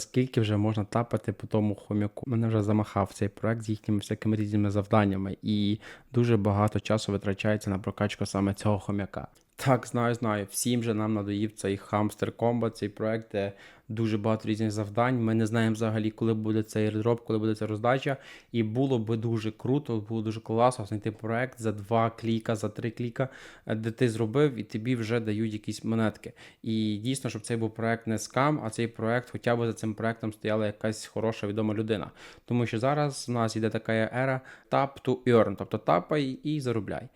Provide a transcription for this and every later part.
скільки вже можна тапати по тому хомяку. Мене вже замахав цей проект з їхніми всякими різними завданнями, і дуже багато часу витрачається на прокачку саме цього хомяка. Так, знаю, знаю. Всім же нам надоїв цей хамстер комбат, цей проект, де дуже багато різних завдань. Ми не знаємо взагалі, коли буде цей airdrop, коли буде ця роздача. І було би дуже круто, було дуже класно знайти проект за два кліка, за три кліка, е, де ти зробив, і тобі вже дають якісь монетки. І дійсно, щоб цей був проект не скам, а цей проект, хоча б за цим проектом стояла якась хороша відома людина. Тому що зараз в нас іде така ера tap to earn, тобто тапай і заробляй.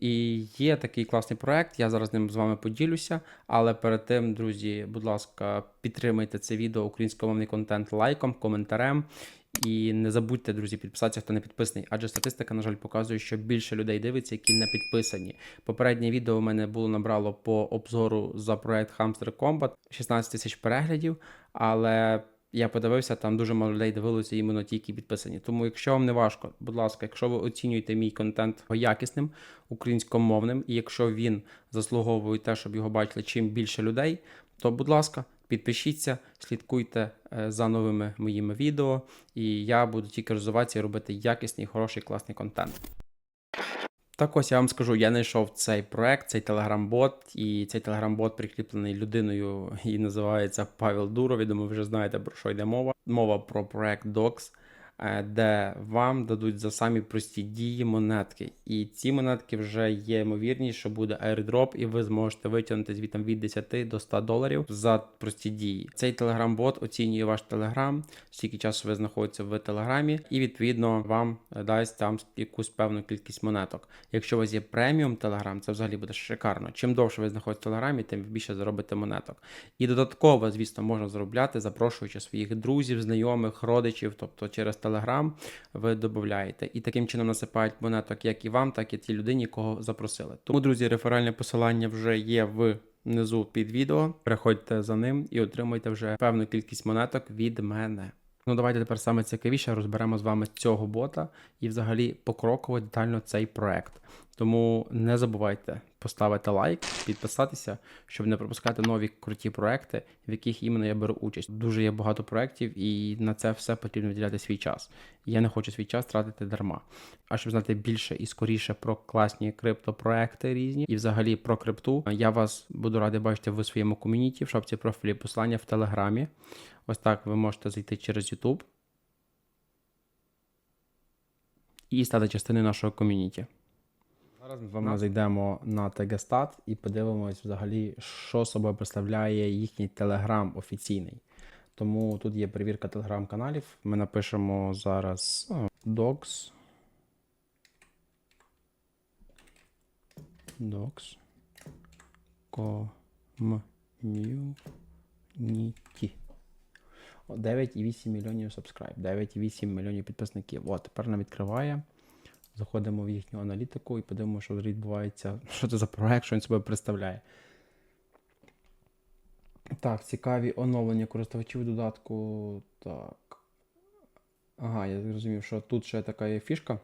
І є такий класний проект, я зараз ним з вами поділюся. Але перед тим, друзі, будь ласка, підтримайте це відео українськомовний контент лайком, коментарем. І не забудьте, друзі, підписатися, хто не підписаний, адже статистика, на жаль, показує, що більше людей дивиться, які не підписані. Попереднє відео у мене було набрало по обзору за проект Hamster Combat 16 тисяч переглядів, але я подивився, там дуже мало людей дивилося іменно ті, які підписані. Тому, якщо вам не важко, будь ласка, якщо ви оцінюєте мій контент якісним, українськомовним, і якщо він заслуговує те, щоб його бачили чим більше людей, то будь ласка. Підпишіться, слідкуйте е, за новими моїми відео, і я буду тільки розвиватися і робити якісний, хороший, класний контент. Так ось я вам скажу, я знайшов цей проект, цей телеграм-бот, і цей телеграм-бот прикріплений людиною і називається Павел Дуров. Думаю, ви вже знаєте про що йде мова. Мова про проект Docs, де вам дадуть за самі прості дії монетки. І ці монетки вже є ймовірність, що буде airdrop, і ви зможете витягнути звітом від 10 до 100 доларів за прості дії. Цей телеграм-бот оцінює ваш телеграм, скільки часу ви знаходитеся в телеграмі, і відповідно вам дасть там якусь певну кількість монеток. Якщо у вас є преміум телеграм, це взагалі буде шикарно. Чим довше ви знаходитесь в телеграмі, тим більше заробите монеток. І додатково, звісно, можна заробляти, запрошуючи своїх друзів, знайомих, родичів, тобто через телеграм ви додаєте. І таким чином насипають монеток як і вам, так і тій людині, кого запросили. Тому, друзі, реферальне посилання вже є в. Внизу під відео, переходьте за ним і отримуйте вже певну кількість монеток від мене. Ну, давайте тепер саме цікавіше розберемо з вами цього бота і взагалі покроково детально цей проект. Тому не забувайте поставити лайк, підписатися, щоб не пропускати нові круті проекти, в яких іменно я беру участь. Дуже є багато проєктів, і на це все потрібно виділяти свій час. Я не хочу свій час тратити дарма. А щоб знати більше і скоріше про класні криптопроекти різні і взагалі про крипту, я вас буду радий бачити в своєму ком'юніті, в шапці профілі послання в Телеграмі. Ось так ви можете зайти через YouTube і стати частиною нашого ком'юніті. Зараз ми з вами зайдемо на Тегестат і подивимось взагалі, що собою представляє їхній телеграм офіційний. Тому тут є перевірка телеграм-каналів. Ми напишемо зараз docs. Docs. Community. 9,8 мільйонів subscribe, 9,8 мільйонів підписників. От, тепер нам відкриває. Заходимо в їхню аналітику і подивимося, що відбувається, що це за проект, що він себе представляє. Так, цікаві оновлення користувачів додатку. Так. Ага, я зрозумів, що тут ще така є фішка.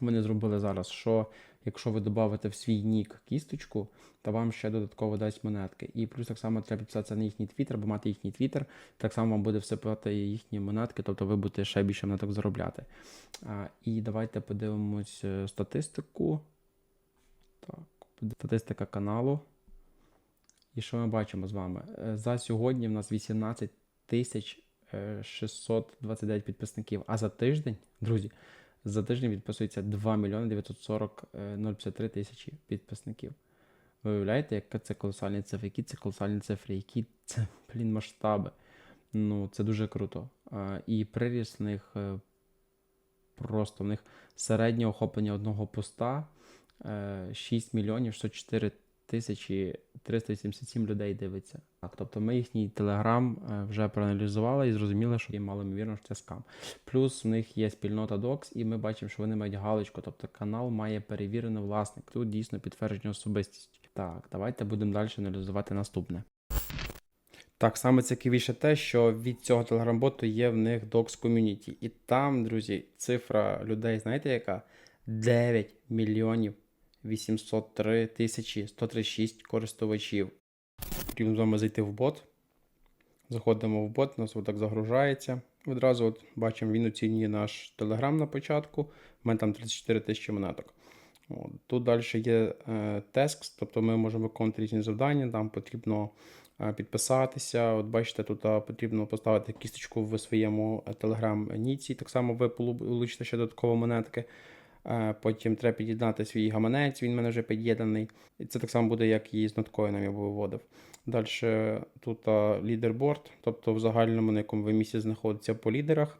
Вони зробили зараз, що якщо ви додавите в свій нік кісточку, то вам ще додатково дасть монетки. І плюс так само треба підписатися на їхній твіттер, або мати їхній твіттер, так само вам буде всипати їхні монетки, тобто ви будете ще більше монеток заробляти. А, І давайте подивимось е, статистику. Так, статистика каналу. І що ми бачимо з вами? Е, За сьогодні в нас 18 тисяч 629 підписників, а за тиждень, друзі. За тиждень підписується 2 мільйони 940 053 тисячі підписників. Ви уявляєте, яка це колосальні цифри, які це колосальні цифри, які це, блін, масштаби. Ну, це дуже круто. І приріст в них е, просто в них середнє охоплення одного поста 6 мільйонів 604 тисячі 387 людей дивиться. Так, тобто ми їхній телеграм вже проаналізували і зрозуміли, що є мало ймовірно, що це скам. Плюс в них є спільнота Docs, і ми бачимо, що вони мають галочку, тобто канал має перевірений власник. Тут дійсно підтвердження особистість. Так, давайте будемо далі аналізувати наступне. Так, саме цікавіше те, що від цього телеграм-боту є в них Docs Community. І там, друзі, цифра людей, знаєте, яка? 9 мільйонів 803 тисячі 136 користувачів. Потрібно з вами зайти в бот. Заходимо в бот, у нас отак загружається. Відразу от бачимо, він оцінює наш телеграм на початку. У мене там 34 тисячі монеток. От. Тут далі є е, текст, тобто ми можемо виконувати різні завдання, там потрібно е, підписатися. От бачите, тут е, потрібно поставити кісточку в своєму телеграм-ніці, так само ви получите ще додатково монетки. Потім треба під'єднати свій гаманець, він в мене вже під'єднаний. І це так само буде, як і з ноткоїном я виводив. Далі тут лідерборд, тобто в загальному, на якому ви місці знаходиться по лідерах.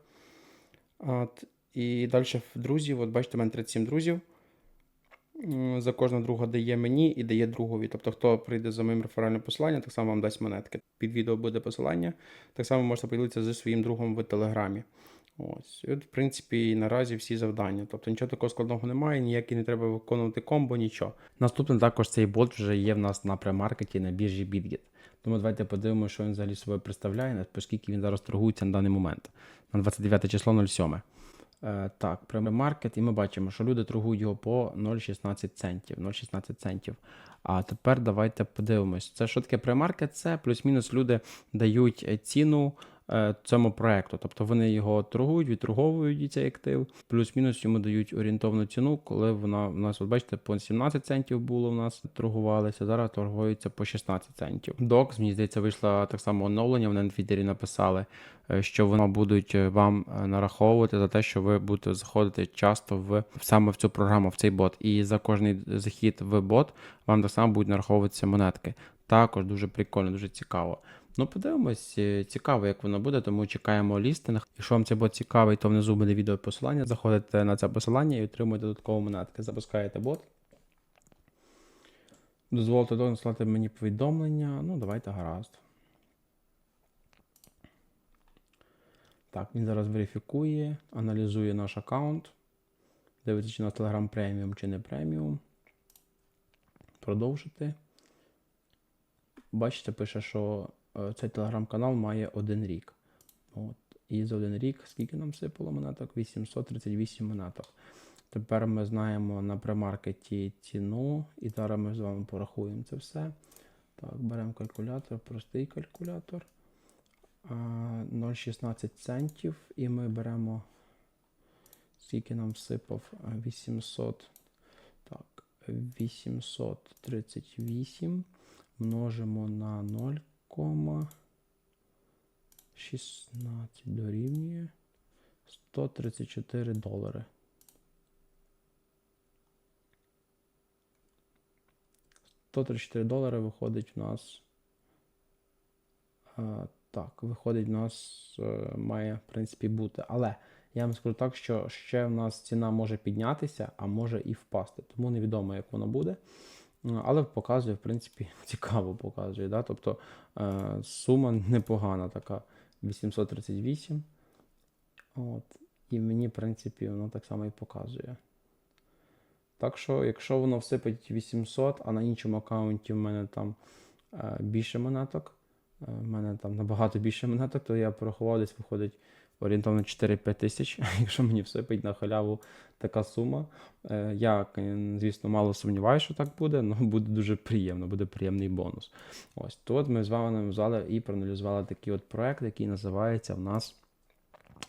От, і далі в друзів, от бачите, в мене 37 друзів. За кожного друга дає мені і дає другові. Тобто, хто прийде за моїм реферальним посиланням, так само вам дасть монетки. Під відео буде посилання. Так само можете поділитися зі своїм другом в Телеграмі. Ось, і от, в принципі, наразі всі завдання. Тобто нічого такого складного немає, ніякі не треба виконувати комбо, нічого. Наступний також цей бот вже є в нас на премаркеті на біржі BitGet. Тому давайте подивимося, що він взагалі собою представляє, оскільки він зараз торгується на даний момент. На 29 число 07. Е, так, премаркет, і ми бачимо, що люди торгують його по 0,16 центів. 0,16 центів. А тепер давайте подивимось. Це що таке премаркет? Це плюс-мінус люди дають е, ціну цьому проекту. Тобто вони його торгують, відторговують цей актив, плюс-мінус йому дають орієнтовну ціну, коли вона в нас, от бачите, по 17 центів було в нас торгувалися, зараз торгується по 16 центів. Докс, мені здається, вийшло так само оновлення. Вони на Твіттері написали, е, що вони будуть е, вам е, нараховувати за те, що ви будете заходити часто в саме в цю програму, в цей бот. І за кожний захід в бот вам так само будуть нараховуватися монетки. Також дуже прикольно, дуже цікаво. Ну, подивимось, е, цікаво, як воно буде, тому чекаємо лістинг. Якщо вам це бот цікавий, то внизу буде відео посилання. Заходите на це посилання і отримуєте додаткові монетки. Запускаєте бот. Дозволите дослати мені повідомлення. Ну, давайте гаразд. Так, він зараз верифікує, аналізує наш аккаунт. Дивиться, чи на Telegram преміум, чи не преміум. Продовжити. Бачите, пише, що цей телеграм-канал має один рік. От. І за один рік, скільки нам сипало монеток? 838 монеток. Тепер ми знаємо на премаркеті ціну, і зараз ми з вами порахуємо це все. Так, беремо калькулятор, простий калькулятор. 0,16 центів. І ми беремо, скільки нам всипав? 800. Так, 838 множимо на 0,16 дорівнює 134 долари. Сто 34 долари виходить в нас. А, так, виходить, в нас е, має, в принципі, бути. Але я вам скажу так, що ще в нас ціна може піднятися, а може і впасти. Тому невідомо, як воно буде. Ну, Але показує, в принципі, цікаво показує. Да? Тобто е, сума непогана така 838. От. І мені, в принципі, воно так само і показує. Так що, якщо воно всипить 800, а на іншому аккаунті в мене там е, більше монеток, е, в мене там набагато більше монеток, то я порахував, десь виходить орієнтовно 4-5 тисяч, якщо мені всипить на халяву така сума. Е, Я, звісно, мало сумніваюся, що так буде, але буде дуже приємно, буде приємний бонус. Ось тут ми з вами взяли і проаналізували такий от проект, який називається в нас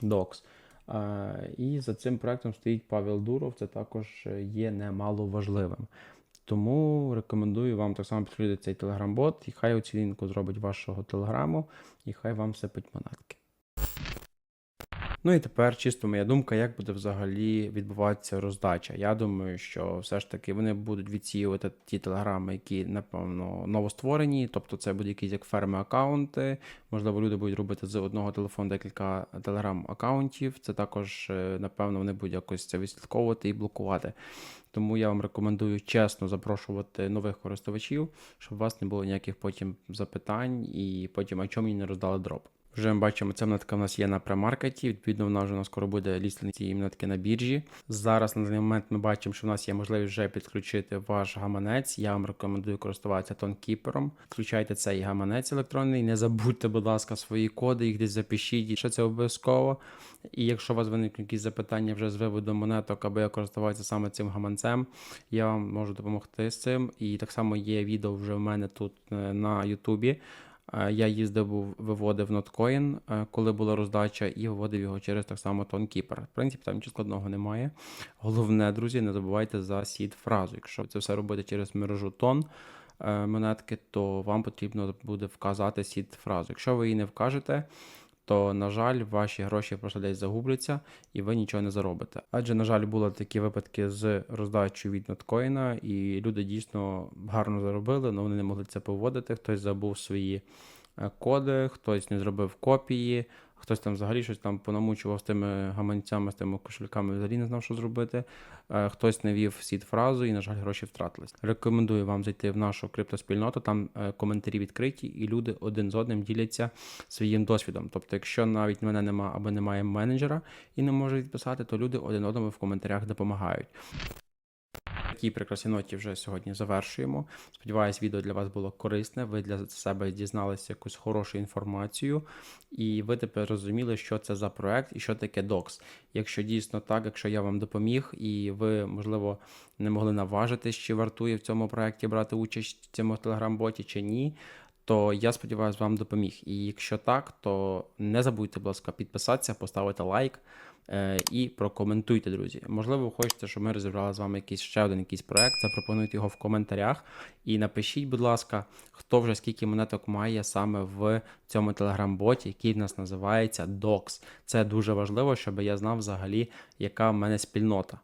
Docs. Е, І за цим проектом стоїть Павел Дуров, це також є немало важливим. Тому рекомендую вам так само підключити цей телеграм-бот, і хай оцінку зробить вашого телеграму, і хай вам сипить монетки. Ну і тепер чисто моя думка, як буде взагалі відбуватися роздача. Я думаю, що все ж таки вони будуть відсіювати ті телеграми, які, напевно, новостворені, тобто це будуть якісь як ферми аккаунти. Можливо, люди будуть робити з одного телефону декілька телеграм-аккаунтів. Це також, е, напевно, вони будуть якось це відслідковувати і блокувати. Тому я вам рекомендую чесно запрошувати нових користувачів, щоб у вас не було ніяких потім запитань, і потім, а чому мені не роздали дроп. Вже ми бачимо, ця монетка в нас є на премаркеті. Відповідно, вона вже у нас скоро буде лістинг цієї монетки на біржі. Зараз на даний момент ми бачимо, що в нас є можливість вже підключити ваш гаманець. Я вам рекомендую користуватися тонкіпером. Включайте цей гаманець електронний. Не забудьте, будь ласка, свої коди, їх десь запишіть, що це обов'язково. І якщо у вас виникнуть якісь запитання вже з виводу монеток, аби я користуватися саме цим гаманцем, я вам можу допомогти з цим. І так само є відео вже в мене тут е, на Ютубі. Е, Я їздив, виводив ноткоін, е, коли була роздача, і виводив його через так само тонкіпер. В принципі, там нічого складного немає. Головне, друзі, не забувайте за сід фразу. Якщо це все робити через мережу тон е, монетки, то вам потрібно буде вказати сід фразу. Якщо ви її не вкажете, то, на жаль, ваші гроші просто десь загубляться і ви нічого не заробите. Адже, на жаль, були такі випадки з роздачею від ноткоїна, і люди дійсно гарно заробили, але вони не могли це поводити. Хтось забув свої коди, хтось не зробив копії, хтось там взагалі щось там понамучував з тими гаманцями, з тими кошельками, взагалі не знав, що зробити. Е, Хтось не вів сід фразу і, на жаль, гроші втратились. Рекомендую вам зайти в нашу криптоспільноту. Там е, коментарі відкриті, і люди один з одним діляться своїм досвідом. Тобто, якщо навіть мене нема або немає менеджера і не може відписати, то люди один одному в коментарях допомагають. Такій прекрасній ноті вже сьогодні завершуємо. Сподіваюсь, відео для вас було корисне. Ви для себе дізналися якусь хорошу інформацію, і ви тепер розуміли, що це за проект і що таке докс. Якщо дійсно так, якщо я вам допоміг, і ви, можливо, не могли наважитись, чи вартує в цьому проекті брати участь в цьому телеграм-боті чи ні. То я сподіваюся, вам допоміг. І якщо так, то не забудьте, будь ласка, підписатися, поставити лайк е, і прокоментуйте, друзі. Можливо, ви хочете, щоб ми розібрали з вами якийсь ще один якийсь проект. Запропонуйте його в коментарях. І напишіть, будь ласка, хто вже скільки монеток має саме в цьому телеграм-боті, який в нас називається Docs. Це дуже важливо, щоб я знав взагалі, яка в мене спільнота.